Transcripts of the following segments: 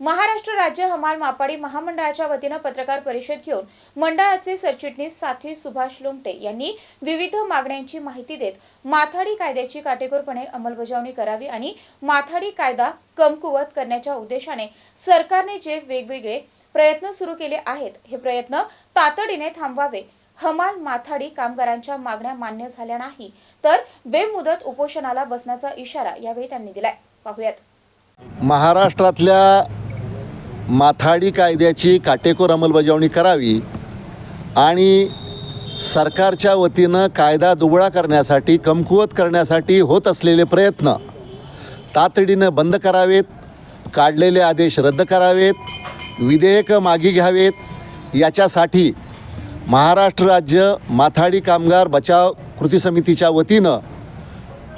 महाराष्ट्र राज्य हमाल मापाडी महामंडळाच्या वतीनं पत्रकार परिषद घेऊन मंडळाचे सरचिटणीस साथी सुभाष लोमटे यांनी विविध मागण्यांची माहिती देत माथाडी कायद्याची काटेकोरपणे अंमलबजावणी करावी आणि माथाडी कायदा कमकुवत करण्याच्या उद्देशाने सरकारने जे वेगवेगळे प्रयत्न सुरू केले आहेत हे प्रयत्न तातडीने थांबवावे. हमाल माथाडी कामगारांच्या मागण्या मान्य झाल्या नाही तर बेमुदत उपोषणाला बसण्याचा इशारा यावेळी त्यांनी दिलाय. पाहूयात. महाराष्ट्रातल्या माथाडी कायद्याची काटेकोर अंमलबजावणी करावी आणि सरकारच्या वतीनं कायदा दुबळा करण्यासाठी कमकुवत करण्यासाठी होत असलेले प्रयत्न तातडीनं बंद करावेत काढलेले आदेश रद्द करावेत विधेयकं मागे घ्यावेत. याच्यासाठी महाराष्ट्र राज्य माथाडी कामगार बचाव कृती समितीच्या वतीनं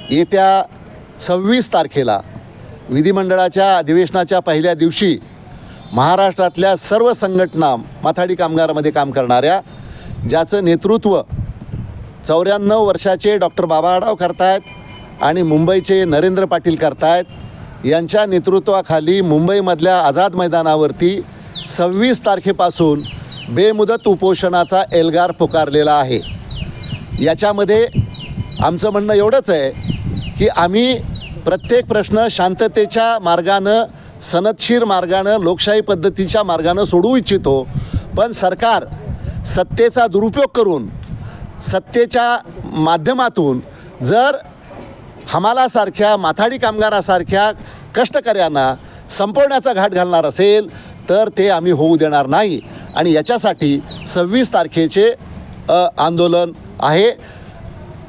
येत्या सव्वीस तारखेला विधिमंडळाच्या अधिवेशनाच्या पहिल्या दिवशी महाराष्ट्रातल्या सर्व संघटना माथाडी कामगारामध्ये काम करणाऱ्या ज्याचं नेतृत्व चौऱ्याण्णव वर्षाचे डॉक्टर बाबा आढाव करतायत आणि मुंबईचे नरेंद्र पाटील करतायत यांच्या नेतृत्वाखाली मुंबईमधल्या आझाद मैदानावरती सव्वीस तारखेपासून बेमुदत उपोषणाचा एल्गार पुकारलेला आहे. याच्यामध्ये आमचं म्हणणं एवढंच आहे की आम्ही प्रत्येक प्रश्न शांततेच्या मार्गानं सनदशीर मार्गानं लोकशाही पद्धतीच्या मार्गानं सोडवू इच्छितो. पण सरकार सत्तेचा दुरुपयोग करून सत्तेच्या माध्यमातून जर हमालासारख्या माथाडी कामगारासारख्या कष्टकऱ्यांना संपवण्याचा घाट घालणार असेल तर ते आम्ही होऊ देणार नाही. आणि याच्यासाठी सव्वीस तारखेचे आंदोलन आहे.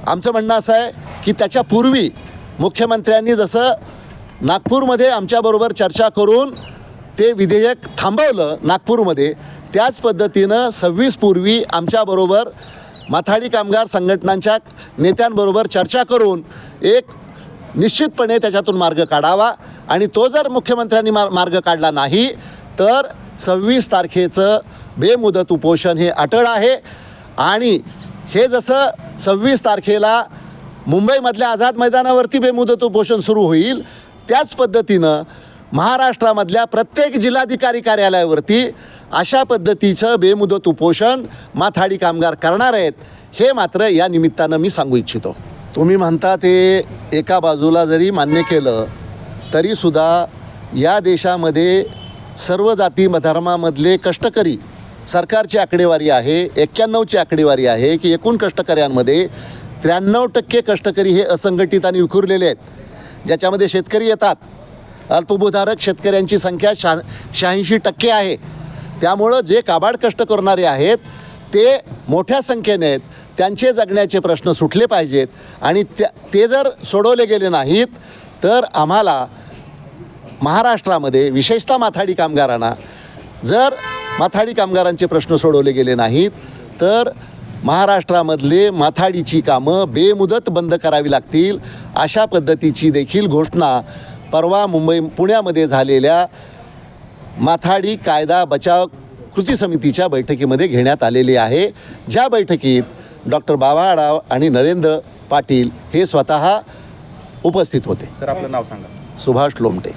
आमचं म्हणणं असं आहे की त्याच्यापूर्वी मुख्यमंत्र्यांनी जसं नागपूरमध्ये आमच्याबरोबर चर्चा करून ते विधेयक थांबवलं नागपूरमध्ये. त्याच पद्धतीनं सव्वीस पूर्वी आमच्याबरोबर माथाडी कामगार संघटनांच्या नेत्यांबरोबर चर्चा करून एक निश्चितपणे त्याच्यातून मार्ग काढावा आणि तो जर मुख्यमंत्र्यांनी मार मार्ग काढला नाही तर सव्वीस तारखेचं बेमुदत उपोषण हे अटळ आहे. आणि हे जसं सव्वीस तारखेला मुंबईमधल्या आझाद मैदानावरती बेमुदत उपोषण सुरू होईल त्याच पद्धतीनं महाराष्ट्रामधल्या प्रत्येक जिल्हाधिकारी कार्यालयावरती अशा पद्धतीचं बेमुदत उपोषण माथाडी कामगार करणार आहेत हे मात्र या निमित्तानं मी सांगू इच्छितो. तुम्ही म्हणता ते एका बाजूला जरी मान्य केलं तरीसुद्धा या देशामध्ये सर्व जाती धर्मामधले कष्टकरी सरकारची आकडेवारी आहे एक्क्याण्णवची आकडेवारी आहे की एकूण कष्टकऱ्यांमध्ये त्र्याण्णव टक्के कष्टकरी हे असंघटित आणि विखुरलेले आहेत. ज्याच्यामध्ये शेतकरी येतात. अल्पभूधारक शेतकऱ्यांची संख्या शहा शहाऐंशी टक्के आहे. त्यामुळं जे काबाड कष्ट करणारे आहेत ते मोठ्या संख्येने आहेत. त्यांचे जगण्याचे प्रश्न सुटले पाहिजेत. आणि त्या ते जर सोडवले गेले नाहीत तर आम्हाला महाराष्ट्रामध्ये विशेषतः माथाडी कामगारांना जर माथाडी कामगारांचे प्रश्न सोडवले गेले नाहीत तर महाराष्ट्रामधले माथाडीची कामं बेमुदत बंद करावी लागतील अशा पद्धतीची देखील घोषणा परवा मुंबई पुण्यामध्ये झालेल्या माथाडी कायदा बचाव कृती समितीच्या बैठकीमध्ये घेण्यात आलेली आहे. ज्या बैठकीत डॉक्टर बाबा आढाव आणि नरेंद्र पाटील हे स्वतः उपस्थित होते. सर आपलं नाव सांगा. सुभाष लोमटे.